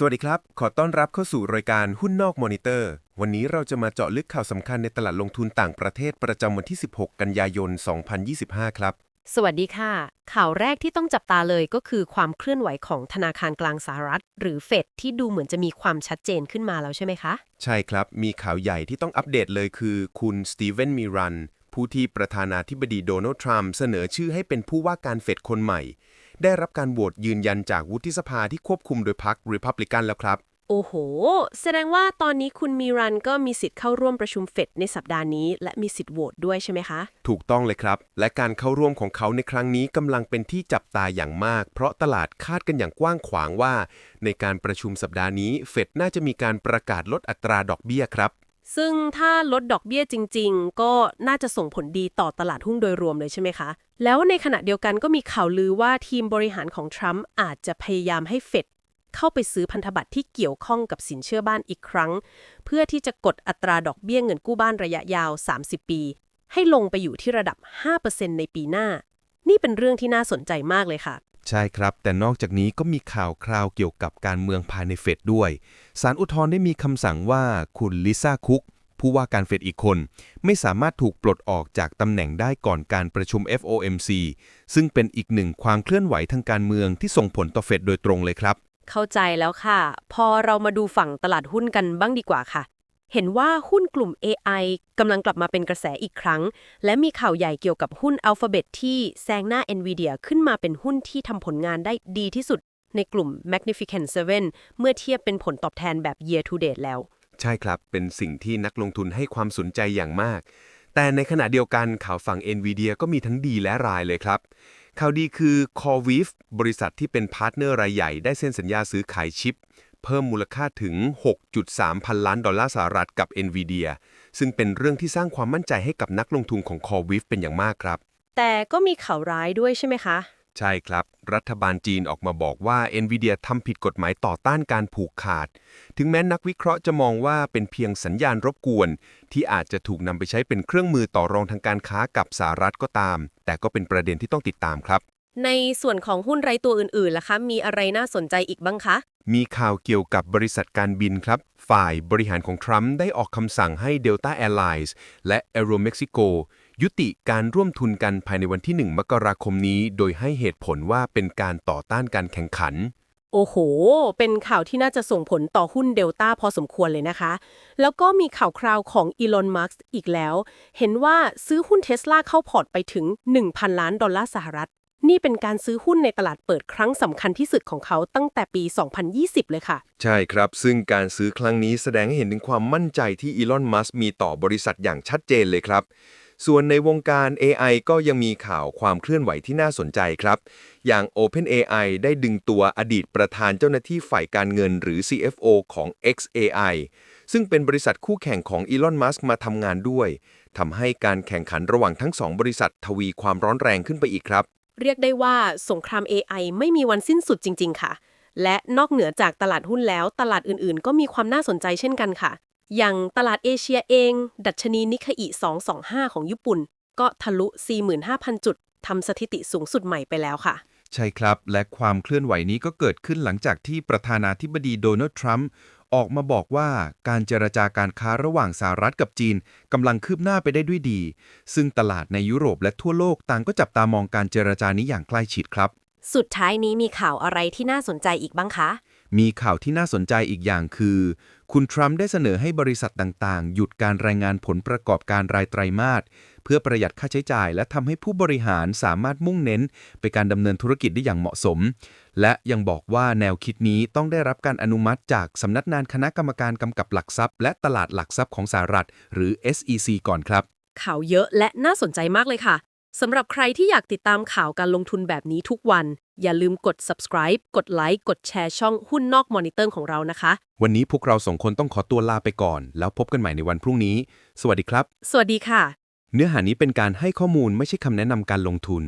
สวัสดีครับ ขอต้อนรับเข้าสู่รายการหุ้นนอกมอนิเตอร์ วันนี้เราจะมาเจาะลึกข่าวสำคัญในตลาดลงทุนต่างประเทศประจำวันที่ 16 กันยายน 2025 ครับ สวัสดีค่ะ ข่าวแรกที่ต้องจับตาเลยก็คือความเคลื่อนไหวของธนาคารกลางสหรัฐ หรือเฟดที่ดูเหมือนจะมีความชัดเจนขึ้นมาแล้วใช่ไหมคะ ใช่ครับ มีข่าวใหญ่ที่ต้องอัปเดตเลยคือ คุณสตีเวนมิรันผู้ที่ประธานาธิบดีโดนัลด์ทรัมป์เสนอชื่อให้เป็นผู้ว่าการเฟดคนใหม่ ได้รับการโหวตยืนยันจากวุฒิสภาที่ควบคุมโดยพรรคริพับลิกันแล้วครับ โอ้โห แสดงว่าตอนนี้คุณมีรันก็มีสิทธิ์เข้าร่วมประชุมเฟดในสัปดาห์นี้ และมีสิทธิ์โหวตด้วยใช่ไหมคะ ถูกต้องเลยครับ และการเข้าร่วมของเขาในครั้งนี้กำลังเป็นที่จับตาอย่างมาก เพราะตลาดคาดกันอย่างกว้างขวางว่า ในการประชุมสัปดาห์นี้เฟดน่าจะมีการประกาศลดอัตราดอกเบี้ยครับ ซึ่งถ้าลดดอกเบี้ยจริง ๆ ก็น่าจะส่งผลดีต่อตลาดหุ้นโดยรวมเลยใช่ไหมคะ แล้วในขณะเดียวกันก็มีข่าวลือว่าทีมบริหารของทรัมป์อาจจะพยายามให้เฟดเข้าไปซื้อพันธบัตรที่เกี่ยวข้องกับสินเชื่อบ้านอีกครั้ง เพื่อที่จะกดอัตราดอกเบี้ยเงินกู้บ้านระยะยาว 30 ปี ให้ลงไปอยู่ที่ระดับ 5%ในปีหน้า นี่เป็นเรื่องที่น่าสนใจมากเลยค่ะ ใช่ครับ แต่นอกจากนี้ก็มีข่าวคราวเกี่ยวกับการเมืองภายในเฟดด้วยศาลอุทธรณ์ได้มีคำสั่งว่าคุณลิซ่าคุก ผู้ว่าการเฟดอีกคน ไม่สามารถถูกปลดออกจากตำแหน่งได้ก่อนการประชุม FOMC ซึ่งเป็นอีกหนึ่งความเคลื่อนไหวทางการเมืองที่ส่งผลต่อเฟดโดยตรงเลยครับ เข้าใจแล้วค่ะ พอเรามาดูฝั่งตลาดหุ้นกันบ้างดีกว่าค่ะ เห็นว่าหุ้นกลุ่ม AI กำลังกลับมาเป็นกระแสอีกครั้ง และมีข่าวใหญ่เกี่ยวกับหุ้น Alphabet ที่แซงหน้า Nvidia ขึ้นมาเป็นหุ้นที่ทำผลงานได้ดีที่สุด ในกลุ่ม Magnificent Seven เมื่อเทียบเป็นผลตอบแทนแบบ year to date แล้ว ใช่ครับ เป็นสิ่งที่นักลงทุนให้ความสนใจอย่างมาก แต่ในขณะเดียวกันข่าวฝั่ง NVIDIA ก็มีทั้งดีและร้ายเลยครับข่าวดีคือ c o r e w e e v บริษัทที่เป็นพาร์ทเนอร์รายใหญ่ได้เซ็นสัญญาซื้อขายชิป เพิ่มมูลค่าถึง 6.3 พันล้านดอลลาร์สหรัฐกับ NVIDIA ซึ่งเป็นเรื่องที่สร้างความมั่นใจให้กับนักลงทุนของ CoreWeave เป็นอย่างมากครับ แต่ก็มีข่าวร้ายด้วยใช่ไหมคะ ใช่ครับ รัฐบาลจีนออกมาบอกว่า NVIDIA ทำผิดกฎหมายต่อต้านการผูกขาด ถึงแม้นักวิเคราะห์จะมองว่าเป็นเพียงสัญญาณรบกวน ที่อาจจะถูกนำไปใช้เป็นเครื่องมือต่อรองทางการค้ากับสหรัฐก็ตาม แต่ก็เป็นประเด็นที่ต้องติดตามครับ ในส่วนของหุ้นไร้ตัวอื่นๆล่ะคะ มีอะไรน่าสนใจอีกบ้างคะ มีข่าวเกี่ยวกับบริษัทการบินครับ ฝ่ายบริหารของทรัมป์ได้ออกคำสั่งให้ Delta Airlines และ Aeromexico ยุติการร่วมทุนกันภายในวันที่ 1 มกราคมนี้ โดยให้เหตุผลว่าเป็นการต่อต้านการแข่งขัน โอ้โห เป็นข่าวที่น่าจะส่งผลต่อหุ้นเดลต้าพอสมควรเลยนะคะ แล้วก็มีข่าวคราวของอีลอน มัสก์อีกแล้ว เห็นว่าซื้อหุ้นเทสลาเข้าพอร์ตไปถึง 1,000 ล้านดอลลาร์สหรัฐ นี่เป็นการซื้อหุ้นในตลาดเปิดครั้งสำคัญที่สุดของเขาตั้งแต่ปี 2020 เลยค่ะ ใช่ครับ ซึ่งการซื้อครั้งนี้แสดงให้เห็นถึงความมั่นใจที่อีลอน มัสมีต่อบริษัทอย่างชัดเจนเลยครับ ส่วนในวงการ AI ก็ยังมีข่าวความเคลื่อนไหวที่น่าสนใจครับ อย่าง OpenAI ได้ดึงตัวอดีตประธานเจ้าหน้าที่ฝ่ายการเงินหรือ CFO ของ XAI ซึ่งเป็นบริษัทคู่แข่งของอีลอน มัสมาทำงานด้วยทำให้การแข่งขันระหว่างทั้งสองบริษัททวีความร้อนแรงขึ้นไปอีกครับ เรียกได้ว่าสงคราม AI ไม่มีวันสิ้นสุดจริง ๆ ค่ะ และนอกเหนือจากตลาดหุ้นแล้ว ตลาดอื่นๆ ก็มีความน่าสนใจเช่นกันค่ะ อย่างตลาดเอเชียเอง ดัชนีนิเคอิ225 ของญี่ปุ่น ก็ทะลุ 45,000 จุดทำสถิติสูงสุดใหม่ไปแล้วค่ะ ใช่ครับ และความเคลื่อนไหวนี้ก็เกิดขึ้นหลังจากที่ประธานาธิบดีโดนัลด์ทรัมป์ ออกมาบอกว่าการเจรจาการค้าระหว่างสหรัฐกับจีนกำลังคืบหน้าไปได้ด้วยดี ซึ่งตลาดในยุโรปและทั่วโลกต่างก็จับตามองการเจรจานี้อย่างใกล้ชิดครับ สุดท้ายนี้มีข่าวอะไรที่น่าสนใจอีกบ้างคะ มีข่าวที่น่าสนใจอีกอย่างคือ คุณทรัมป์ได้เสนอให้บริษัทต่างๆ หยุดการรายงานผลประกอบการรายไตรมาสเพื่อประหยัดค่าใช้จ่าย และทำให้ผู้บริหารสามารถมุ่งเน้น ไปการดำเนินธุรกิจได้อย่างเหมาะสม และยังบอกว่าแนวคิดนี้ต้องได้รับการอนุมัติจากสำนักงานคณะกรรมการกำกับหลักทรัพย์ และตลาดหลักทรัพย์ของสหรัฐ หรือ SEC ก่อนครับ ข่าวเยอะและน่าสนใจมากเลยค่ะสำหรับใครที่อยากติดตามข่าวการลงทุนแบบนี้ทุกวัน อย่าลืมกด subscribe กดไลค์กดแชร์ช่องหุ้นนอกมอนิเตอร์ของเรานะคะ วันนี้พวกเราสองคนต้องขอตัวลาไปก่อน แล้วพบกันใหม่ในวันพรุ่งนี้ สวัสดีครับ สวัสดีค่ะ เนื้อหานี้เป็นการให้ข้อมูลไม่ใช่คำแนะนำการลงทุน